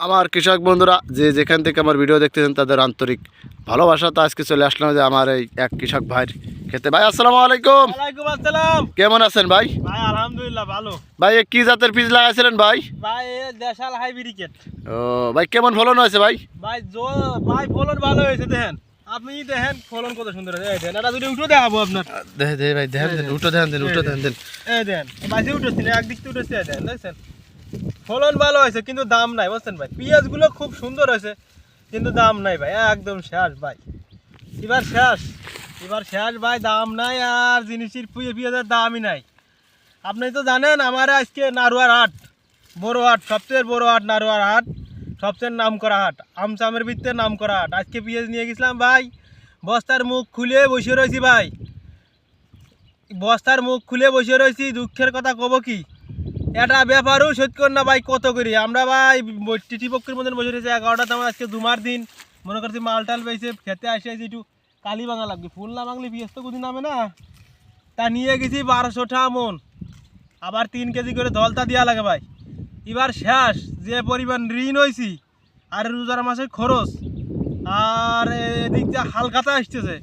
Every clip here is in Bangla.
আমার কৃষক বন্ধুরা যে যেখান থেকে আমার ভিডিও দেখতেছেন তাদের আন্তরিক ভালোবাসা। তো আজকে চলে আসলাম যে আমার এই এক কৃষক ভাইয়ের খেতে। ভাই আসসালামু আলাইকুম। ওয়ালাইকুম আসসালাম। কেমন আছেন ভাই? ভাই আলহামদুলিল্লাহ ভালো। ভাই কি জাতের বীজ লাগাইছিলেন ভাই? ভাই দেশাল হাইব্রিকেট। ও ভাই কেমন ফলন হয়েছে ভাই? ভাই জো ভাই ফলন ভালো হয়েছে দেখেন। আপনি দেখেন ফলন কত সুন্দর এই দেখেন এটা যদি উঠে দেখাবো আপনার। দে দে ভাই ধ্যান উঠো দেন উঠো এই দেখেন বাইসে উঠেছি একদিক থেকে উঠেছে দেখেন দেখছেন? ফলন ভালো হয়েছে, কিন্তু দাম নাই, বুঝছেন ভাই? পেঁয়াজগুলো খুব সুন্দর হয়েছে, কিন্তু দাম নাই ভাই, একদম শেষ ভাই। এবার শেষ এবার শেষ ভাই, দাম নাই আর জিনিসের পেঁয়া- পেঁয়াজের দামই নাই। আপনি তো জানেন, আমার আজকে নারুয়ার হাট, বড় হাট, সবচেয়ে বড় হাট নারুয়ার হাট, সবচেয়ে নাম করা হাট, আমচামের ভিত্তিতে নাম করা হাট। আজকে পেঁয়াজ নিয়ে গেছিলাম ভাই, বস্তার মুখ খুলে বসে রয়েছি ভাই। বস্তার মুখ খুলে বসে রয়েছি, দুঃখের কথা কব কি? এটা ব্যাপারও সত্য না ভাই, কত করি? আমরা ভাই টিটি পক্ষের মধ্যে বসে রয়েছে এগারোটা আমার আজকে দুমার দিন। মনে করছি মাল টাল পেয়েছে খেতে আসে একটু কালি ভাঙা লাগবে। ফুল না ভাঙলে পিঁয়াজ তো কোথাও নামে না। তা নিয়ে গেছি বারোশো টাকা মন। আবার তিন কেজি করে ধলতা দেওয়া লাগে ভাই। এবার শেষ, যে পরিমাণ ঋণ হয়েছি আর রোজার মাসের খরচ, আর এদিক দিয়ে হালকাতা আসতেছে।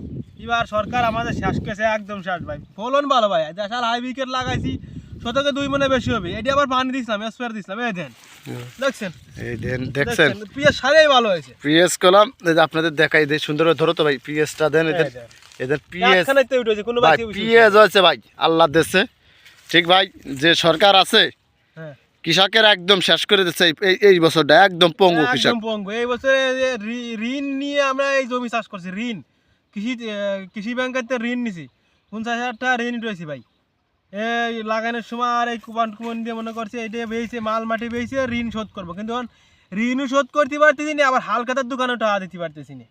এবার সরকার আমাদের শেষ কেছে, একদম শেষ ভাই। ফলন ভালো ভাই, দেশাল হাই উইকেট লাগাইছি। শতকে দুই মনে বেশি হবে। এটি আবার পানি দিছিলাম স্প্রে দিছিলাম। এই দেন। দেখছেন? এই দেন দেখছেন? পিঁয়াজ সারেই ভালো হয়েছে। পিএস কলাম আপনাদের দেখাই দেয় সুন্দর ধরো তো ভাই পিএসটা দেন এদের এদের পিএস কোনো ভাই বাকি উঠেছে না। পিএস হয়েছে ভাই আল্লাহ দেশে ঠিক ভাই যে সরকার আছে হ্যাঁ। কৃষকের একদম শেষ করে দিচ্ছে এই- বছরটা একদম পঙ্গু কৃষক। পঙ্গু। এই বছরে ঋণ নিয়ে আমরা এই জমি চাষ করছি ঋণ। কৃষি কৃষি ব্যাংকের ঋণ নিছি। পঞ্চাশ হাজার টাকা ঋণ উঠেছি ভাই। এই লাগানোর সময় আর এই কুপন কুপন দিয়ে মনে করছে এটা বেয়েছে মাল মাটি বেয়েছে ঋণ শোধ করব। কিন্তু ঋণও শোধ করতে পারতেছি না আবার হালকাতার দোকানেও টাকা দিতে পারতেছি না।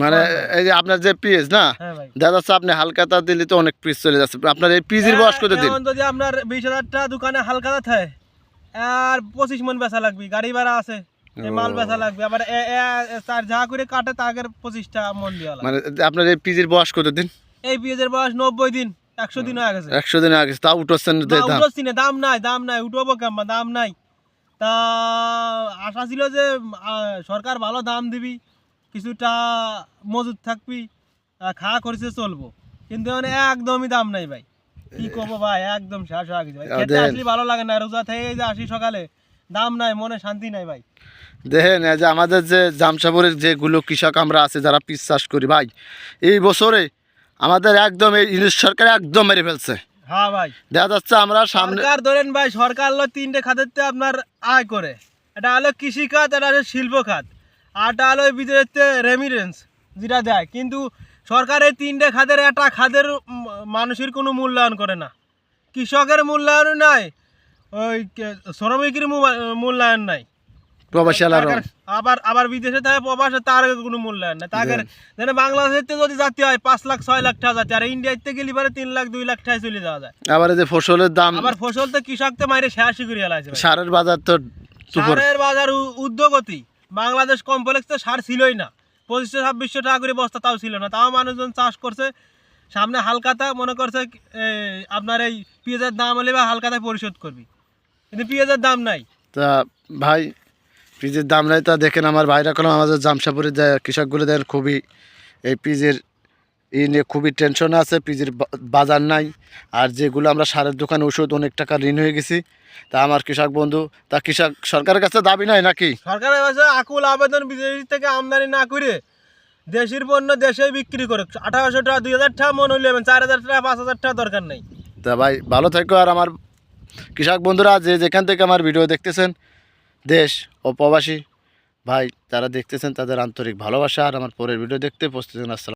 মানে এই যে আপনার যে পিএস না হ্যাঁ দেখা যাচ্ছে আপনি হালকাতা দিলে তো অনেক পিস চলে যাচ্ছে। আপনার এই পিজির বয়স কত দিন যদি আপনার বিশ হাজার টাকা দোকানে হালকাতা থাকে আর পঁচিশ মন বেচা লাগবে গাড়ি ভাড়া আছে মাল বেচা লাগবে আবার তার যা করে কাটে তাগের পঁচিশটা মন লাগবে। মানে আপনার এই পিজির বয়স কত দিন এই পেঁয়াজের বয়স নব্বই দিন। একশো দিন হয়ে গেছে একশো দিন তা উঠোচ্ছেন না, দাম। উঠোচ্ছি না, দাম নাই দাম নাই উঠবো কেমন? দাম নাই। তা আশা ছিল যে সরকার ভালো দাম দিবি কিছুটা মজুদ থাকবি খাওয়া খরচে চলবো। কিন্তু মানে একদমই দাম নাই ভাই। কি করব ভাই? একদম শেষ হয়ে গেছে ভাই। খেতে আসলে ভালো লাগে না রোজা থেকে যে আসি সকালে দাম নাই মনে শান্তি নাই ভাই। দেখেন যে আমাদের যে জামসাপুরের যেগুলো কৃষক আমরা আছে যারা পিস চাষ করি ভাই এই বছরে আমাদের একদম এই ইংলিশ সরকার একদম মেরে ফেলছে। হ্যাঁ ভাই। দেখা যাচ্ছে আমরা সামনে সরকার ধরেন ভাই সরকার হলো তিনটে খাতেরতে আপনার আয় করে। এটা হলো কৃষি খাত এটা হলো শিল্প খাত আরটা হলো বিদেশে রেমিটেন্স যেটা দেয়। কিন্তু সরকার এই তিনটে খাতের একটা উম, মানুষের কোনো মূল্যায়ন করে না। কৃষকের মূল্যায়ন নাই ওই শ্রমিকের মূল্যায়ন নাই। প্রবাসী আলার আবার আবার বিদেশে থাকে প্রবাসে তার কোনো মূল্যায়ন যেন যদি জাতি হয় পাঁচ লাখ ছয় লাখ টাকা জাতি আর ইন্ডিয়ার থেকে গেলে পরে তিন লাখ দুই লাখ টাকা চলে যাওয়া যায়। আবার যে ফসলের দাম আবার ফসল তো কৃষক তো মাইরে শেষ করে হেলাইছে সারের বাজার তো সারের বাজার উদ্যোগতি। বাংলাদেশ কমপ্লেক্স তো সার ছিলই না। পঁচিশশো ছাব্বিশশো টাকা করে বস্তা তাও ছিল না। তাও মানুষজন চাষ করছে। সামনে হালকাতা মনে করছে আপনার এই পেঁয়াজের দাম হলে বা হালকাতায় পরিশোধ করবি। কিন্তু পেঁয়াজের দাম নাই। তা ভাই পিজের দাম নাই তা দেখেন আমার ভাইরা কলম আমাদের জামসাপুরের যে কৃষকগুলো দেখেন খুবই এই পিজের ই নিয়ে খুবই টেনশন আছে পিজের বাজার নাই। আর যেগুলো আমরা সারের দোকানে ওষুধ অনেক টাকা ঋণ হয়ে গেছি তা আমার কৃষক বন্ধু তা কৃষক সরকারের কাছে দাবি নাই নাকি? সরকারের কাছে আকুল আবেদন বিদেশ থেকে আমদানি না করে দেশের পণ্য দেশে বিক্রি করে আঠারোশো টাকা দুই হাজার টাকা মন হইলে চার হাজার টাকা পাঁচ হাজার টাকা দরকার নেই। তা ভাই ভালো থেকো আর আমার কৃষক বন্ধুরা যে যেখান থেকে আমার ভিডিও দেখতেছেন দেশ ও প্রবাসী ভাই যারা দেখতেছেন তাদের আন্তরিক ভালোবাসা আর আমার পরের ভিডিও দেখতে প্রস্তুত আসসালাম।